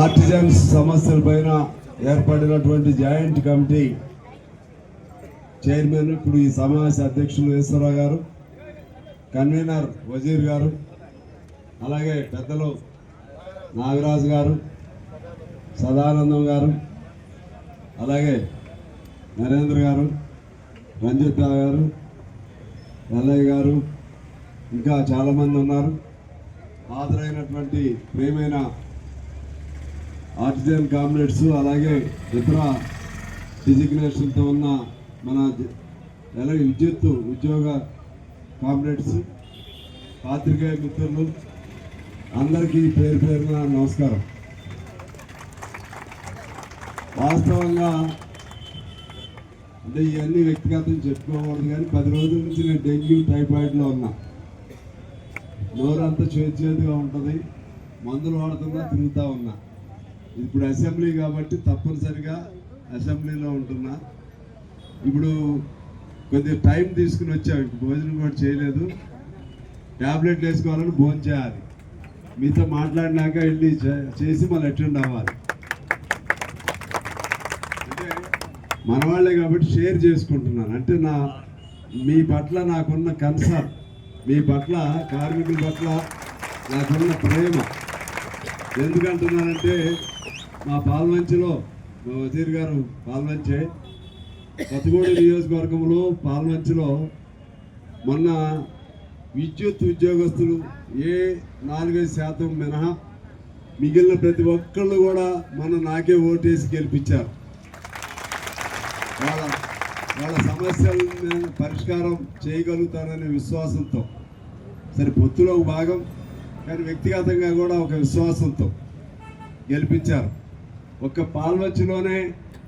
Artisans సమస్యల పైన ఏర్పడినటువంటి జాయింట్ కమిటీ చైర్మన్ ఇప్పుడు ఈ సమావేశ అధ్యక్షులు ఈశ్వరరావు గారు కన్వీనర్ వజీర్ గారు అలాగే పెద్దలు నాగరాజు గారు సదానందం గారు అలాగే నరేంద్ర గారు రంజిత్ గారు ఎల్లయ్య గారు ఇంకా చాలామంది ఉన్నారు. హాజరైనటువంటి ప్రేమైన ఆర్టిజన్ కామ్రేడ్స్ అలాగే ఇతర డిజిగ్నేషన్తో ఉన్న మన అలాగే విద్యుత్ ఉద్యోగ కామ్రేడ్స్ పాత్రికేయ మిత్రులు అందరికీ పేరు పేరున నమస్కారం. వాస్తవంగా అంటే ఇవన్నీ వ్యక్తిగతం చెప్పుకోకూడదు కానీ పది రోజుల నుంచి నేను డెంగ్యూ టైఫాయిడ్లో ఉన్నా. నోరంతా అంతా చేతి చేతిగా ఉంటుంది. మందులు వాడుతున్నా తిరుగుతూ ఉన్నా. ఇప్పుడు అసెంబ్లీ కాబట్టి తప్పనిసరిగా అసెంబ్లీలో ఉంటున్నా. ఇప్పుడు కొద్దిగా టైం తీసుకుని వచ్చాం. ఇప్పుడు భోజనం కూడా చేయలేదు. ట్యాబ్లెట్లు వేసుకోవాలని భోజనం చేయాలి. మీతో మాట్లాడినాక వెళ్ళి చే- చేసి మళ్ళీ అటెండ్ అవ్వాలి. అంటే మన వాళ్ళే కాబట్టి షేర్ చేసుకుంటున్నాను. అంటే నా మీ పట్ల నాకున్న కన్సర్న్. మీ పట్ల కార్మికుల పట్ల నాకున్న ప్రేమ. ఎందుకంటున్నానంటే మా పాల్మంచిలో మా వజీర్ గారు పాల్మంచే కొత్తగూడ నియోజకవర్గంలో పాల్మంచిలో మొన్న విద్యుత్ ఉద్యోగస్తులు ఏ నాలుగైదు శాతం మినహా మిగిలిన ప్రతి ఒక్కళ్ళు కూడా మొన్న నాకే ఓటేసి గెలిపించారు. వాళ్ళ వాళ్ళ సమస్యలను పరిష్కారం చేయగలుగుతాననే విశ్వాసంతో. సరే పొత్తులో ఒక భాగం కానీ వ్యక్తిగతంగా కూడా ఒక విశ్వాసంతో గెలిపించారు. ఒక్క పాల్వచ్చిలోనే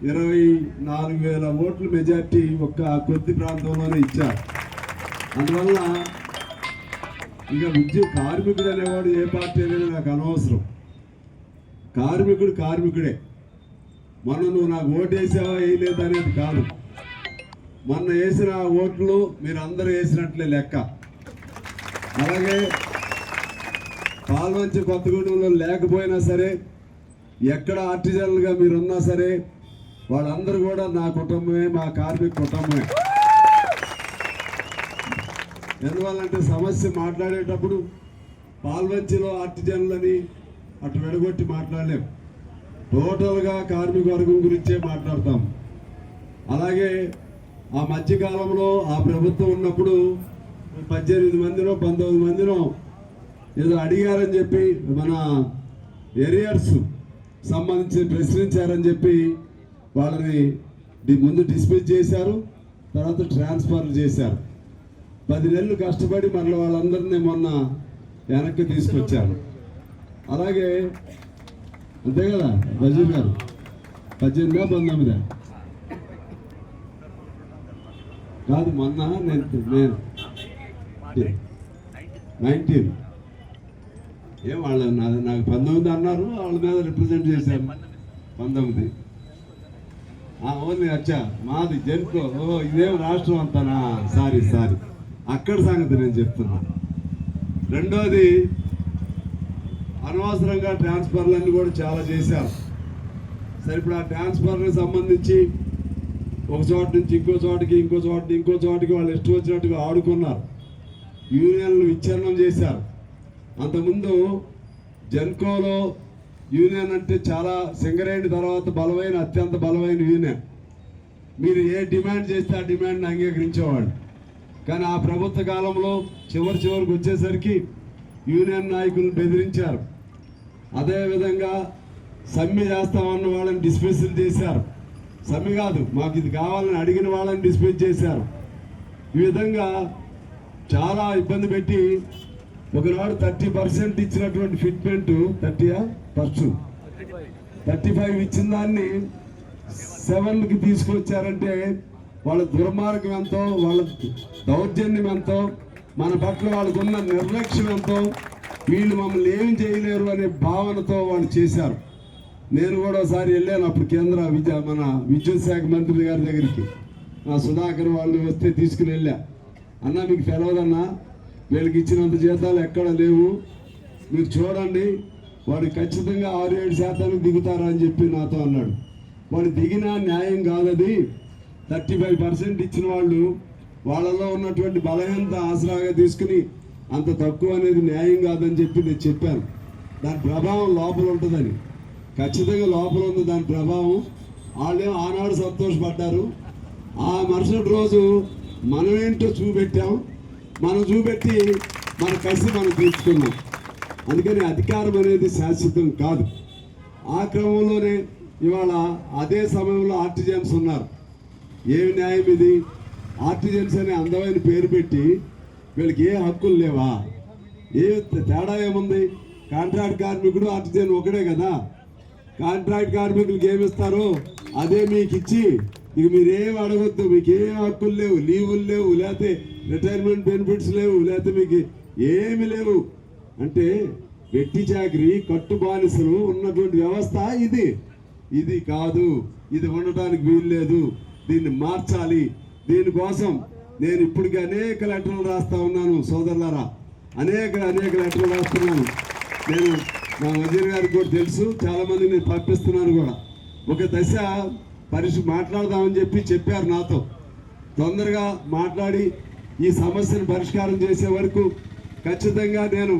ఇరవై నాలుగు వేల ఓట్ల మెజార్టీ ఒక్క కొద్ది ప్రాంతంలోనే ఇచ్చారు. అందువల్ల ఇక విద్యుత్ కార్మికుడు అనేవాడు ఏ పార్టీ అనేది నాకు అనవసరం. కార్మికుడు కార్మికుడే. మనం నువ్వు నాకు ఓటేసావా వేసావా వేయలేదు అనేది కాదు. మొన్న వేసిన ఓట్లు మీరు అందరూ వేసినట్లే లెక్క. అలాగే పాల్వంచి కొత్తగూడెంలో లేకపోయినా సరే ఎక్కడ ఆర్టిజనల్గా మీరు ఉన్నా సరే వాళ్ళందరూ కూడా నా కుటుంబమే మా కార్మిక కుటుంబమే. ఎందువల్లంటే సమస్య మాట్లాడేటప్పుడు పాల్వంచిలో ఆర్టిజన్లని అటు విడగొట్టి మాట్లాడలేం. టోటల్గా కార్మిక వర్గం గురించే మాట్లాడతాం. అలాగే ఆ మధ్యకాలంలో ఆ ప్రభుత్వం ఉన్నప్పుడు పద్దెనిమిది మందినో పంతొమ్మిది మందినో ఏదో అడిగారని చెప్పి మన ఏరియర్స్ సంబంధించి ప్రశ్నించారని చెప్పి వాళ్ళని ముందు డిస్మిస్ చేశారు తర్వాత ట్రాన్స్ఫర్లు చేశారు. పది నెలలు కష్టపడి మళ్ళీ వాళ్ళందరినీ మొన్న వెనక్కి తీసుకొచ్చారు. అలాగే అంతే కదా వజీర్ గారు? పద్దెనిమిదా పంతొమ్మిదా? కాదు మొన్న నేను నేను నైన్టీన్. ఏం వాళ్ళ నా- నాకు పంతొమ్మిది అన్నారు వాళ్ళ మీద రిప్రజెంట్ చేశాను పంతొమ్మిది. ఓన్లీ అచ్చా మాది జెన్కో. ఓ ఇదేం రాష్ట్రం అంతానా? Sorry sorry. అక్కడ సంగతి నేను చెప్తున్నా. రెండోది అనవసరంగా ట్రాన్స్ఫర్లన్నీ కూడా చాలా చేశారు. సరే ఇప్పుడు ఆ ట్రాన్స్ఫర్కి సంబంధించి ఒక చోట నుంచి ఇంకో చోటకి ఇంకో చోటకి ఇంకో చోటకి వాళ్ళు ఇష్టం వచ్చినట్టుగా ఆడుకున్నారు. యూనియన్లు విచ్ఛిన్నం చేశారు. అంతకుముందు జెన్కోలో యూనియన్ అంటే చాలా సింగరేణి తర్వాత బలమైన అత్యంత బలమైన యూనియన్. మీరు ఏ డిమాండ్ చేస్తే ఆ డిమాండ్ని అంగీకరించేవాడు కానీ ఆ ప్రభుత్వ కాలంలో చివరి చివరికి వచ్చేసరికి యూనియన్ నాయకులను బెదిరించారు. అదేవిధంగా సమ్మె చేస్తామన్న వాళ్ళని డిస్మిస్లు చేశారు. సమ్మె కాదు. మాకు ఇది కావాలని అడిగిన వాళ్ళని డిస్మిస్ చేశారు. ఈ విధంగా చాలా ఇబ్బంది పెట్టి ఒకనాడు థర్టీ పర్సెంట్ ఇచ్చినటువంటి ఫిట్మెంట్ థర్టీయా ఫస్ట్. థర్టీ ఫైవ్ ఇచ్చిన దాన్ని సెవెన్కి తీసుకొచ్చారంటే వాళ్ళ దుర్మార్గం ఎంతో వాళ్ళ దౌర్జన్యం ఎంతో మన పట్ల వాళ్ళకున్న నిర్లక్ష్యం ఎంతో వీళ్ళు మమ్మల్ని ఏం చేయలేరు అనే భావనతో వాళ్ళు చేశారు. నేను కూడా ఒకసారి వెళ్ళాను అప్పుడు కేంద్ర విద్యా మన విద్యుత్ శాఖ మంత్రి గారి దగ్గరికి. నా సుధాకర్ వాళ్ళు వస్తే తీసుకుని వెళ్ళా. అన్న మీకు తెలవదన్నా వీళ్ళకి ఇచ్చినంత జీతాలు ఎక్కడ లేవు. మీరు చూడండి వాడు ఖచ్చితంగా ఆరు ఏడు శాతానికి దిగుతారా అని చెప్పి నాతో అన్నాడు. వాడు దిగినా న్యాయం కాదది. థర్టీ ఫైవ్ పర్సెంట్ ఇచ్చిన వాళ్ళు వాళ్ళలో ఉన్నటువంటి బలహీనత ఆసరాగా తీసుకుని అంత తక్కువ అనేది న్యాయం కాదని చెప్పి నేను చెప్పాను. దాని ప్రభావం లోపల ఉంటుందని. ఖచ్చితంగా లోపల ఉంది దాని ప్రభావం. వాళ్ళేమో ఆనాడు సంతోషపడ్డారు. ఆ మరుసటి రోజు మనమేంటో చూపెట్టాం. మనం చూపెట్టి మన కసి మనం తీర్చుకున్నాం. అందుకని అధికారం అనేది శాశ్వతం కాదు. ఆ క్రమంలోనే ఇవాళ అదే సమయంలో ఆర్టిజన్స్ ఉన్నారు. ఏమి న్యాయం ఇది? ఆర్టిజన్స్ అనే అందమైన పేరు పెట్టి వీళ్ళకి ఏ హక్కులు లేవా? ఏ తేడా ఏముంది? కాంట్రాక్ట్ కార్మికుడు ఆర్టిజన్ ఒకడే కదా. కాంట్రాక్ట్ కార్మికులకు ఏమిస్తారో అదే మీకు ఇచ్చి ఇక మీరేం అడగొద్దు మీకు ఏం హక్కులు లేవు లీవులు లేవు లేకపోతే రిటైర్మెంట్ బెనిఫిట్స్ లేవు లేకపోతే మీకు ఏమి లేవు. అంటే వెట్టి చాకరి కట్టు బానిసలు ఉన్నటువంటి వ్యవస్థ ఇది. ఇది కాదు ఇది ఉండటానికి వీలు లేదు దీన్ని మార్చాలి. దీనికోసం నేను ఇప్పటికి అనేక లెటర్లు రాస్తా ఉన్నాను సోదరులారా. అనేక అనేక లెటర్లు రాస్తున్నాను. నేను మా వజీర్ గారికి కూడా తెలుసు చాలా మంది నేను పంపిస్తున్నాను కూడా. ఒక దశ పరిశు మాట్లాడదామని చెప్పి చెప్పారు నాతో. తొందరగా మాట్లాడి ఈ సమస్యను పరిష్కారం చేసే వరకు ఖచ్చితంగా నేను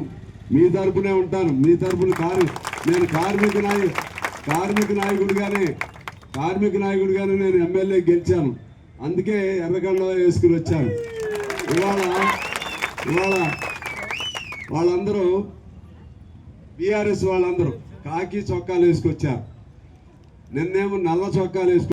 మీ తరపునే ఉంటాను. మీ తరపున కారు నేను కార్మిక నాయ కార్మిక నాయకుడిగానే కార్మిక నాయకుడిగానే నేను ఎమ్మెల్యే గెలిచాను. అందుకే ఎర్రగండ వేసుకుని వచ్చాను ఇవాళ ఇవాళ వాళ్ళందరూ బీఆర్ఎస్ వాళ్ళందరూ కాకి చొక్కాలు వేసుకొచ్చారు. నిన్నేమో నల్ల చొక్కాలు వేసుకు